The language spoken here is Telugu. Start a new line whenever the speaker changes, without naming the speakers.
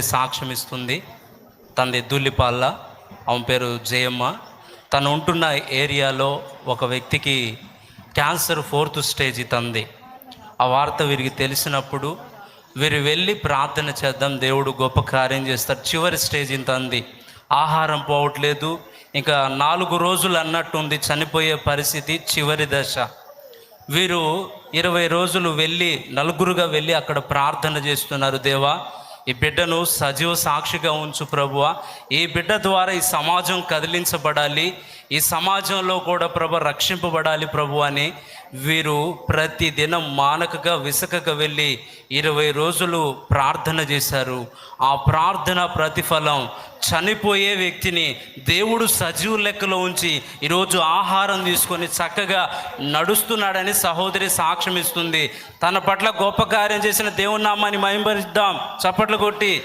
సాక్ష్యం ఇస్తుంది. తనది దుల్లిపాల్ల ఆమె పేరు జయమ్మ. తను ఉంటున్న ఏరియాలో ఒక వ్యక్తికి క్యాన్సర్ ఫోర్త్ స్టేజ్ తంది ఆ వార్త వీరికి తెలిసినప్పుడు వీరు వెళ్ళి ప్రార్థన చేద్దాం దేవుడు గొప్ప కార్యం చేస్తారు చివరి స్టేజ్ తంది ఆహారం పోవట్లేదు. ఇంకా నాలుగు రోజులు అన్నట్టుంది చనిపోయే పరిస్థితి చివరి దశ. వీరు ఇరవై రోజులు వెళ్ళి నలుగురుగా వెళ్ళి అక్కడ ప్రార్థన చేస్తున్నారు దేవా. ఈ బిడ్డను సజీవ సాక్షిగా ఉంచు ప్రభువ. ఈ బిడ్డ ద్వారా ఈ సమాజం కదిలించబడాలి. ఈ సమాజంలో కూడా ప్రభు రక్షింపబడాలి ప్రభు అని వీరు ప్రతి దినం మానకగా విసకగా వెళ్ళి ఇరవై రోజులు ప్రార్థన చేశారు. ఆ ప్రార్థన ప్రతిఫలం చనిపోయే వ్యక్తిని దేవుడు సజీవు లెక్కలో ఉంచి ఈరోజు ఆహారం తీసుకొని చక్కగా నడుస్తున్నాడని సహోదరి సాక్ష్యం ఇస్తుంది. తన పట్ల గొప్ప కార్యం చేసిన దేవుని నామాన్ని మహింపరిద్దాం. చప్పట్లు కొట్టి.